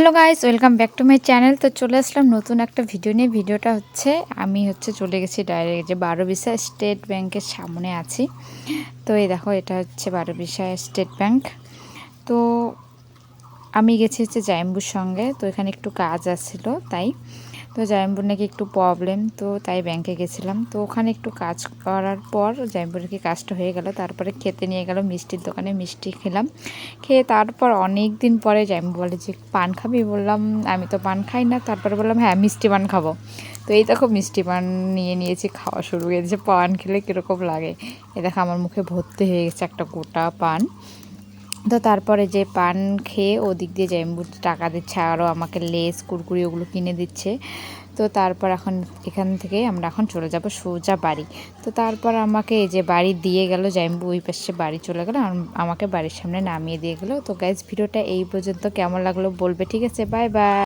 Hello guys, welcome back to my channel. তো চলে আসলাম নতুন একটা ভিডিও নিয়ে। ভিডিওটা হচ্ছে, আমি হচ্ছে চলে গেছি ডাইরেক্ট যে বারো বিশা স্টেট ব্যাংকের সামনে আছি। তো এই দেখো, এটা হচ্ছে বারো বিশা স্টেট ব্যাংক। তো আমি গেছি হচ্ছে জাইম্বুর সঙ্গে। তো এখানে একটু কাজ আসছিল তাই। তো জাইম্বুর নাকি একটু প্রবলেম তো তাই ব্যাংকে গেছিলাম। তো ওখানে একটু কাজ করার পর জাইম্বুর কি কাজটা হয়ে গেল, তারপরে খেতে নিয়ে গেল মিষ্টির দোকানে মিষ্টি খেলাম। খেয়ে তারপর অনেক দিন পরে জাইম্বু বলে যে, পান খাবি? বললাম, আমি তো পান খাই না। তারপরে বললাম হ্যাঁ মিষ্টি পান খাব। তো এই দেখো মিষ্টি পান নিয়ে নিয়েছি, খাওয়া শুরু গেছে পান খেলে কীরকম লাগে? এ দেখো আমার মুখে ভর্তি হয়ে গেছে একটা গোটা পান। তো তারপরে যে পান খেয়ে ওদিক দিয়ে জাইম্বু টাকা দিচ্ছে, আরও আমাকে লেস, কুরকুরি ওগুলো কিনে দিচ্ছে। তো তারপর এখন এখান থেকে আমরা এখন চলে যাব সোজা বাড়ি। তো তারপর আমাকে এই যে বাড়ি দিয়ে গেল জাইম্বু ওই পাশে বাড়ি চলে গেলো আমাকে বাড়ির সামনে নামিয়ে দিয়ে গেলো। তো গ্যাস ভিডিওটা এই পর্যন্ত কেমন লাগল বলবে, ঠিক আছে? Bye bye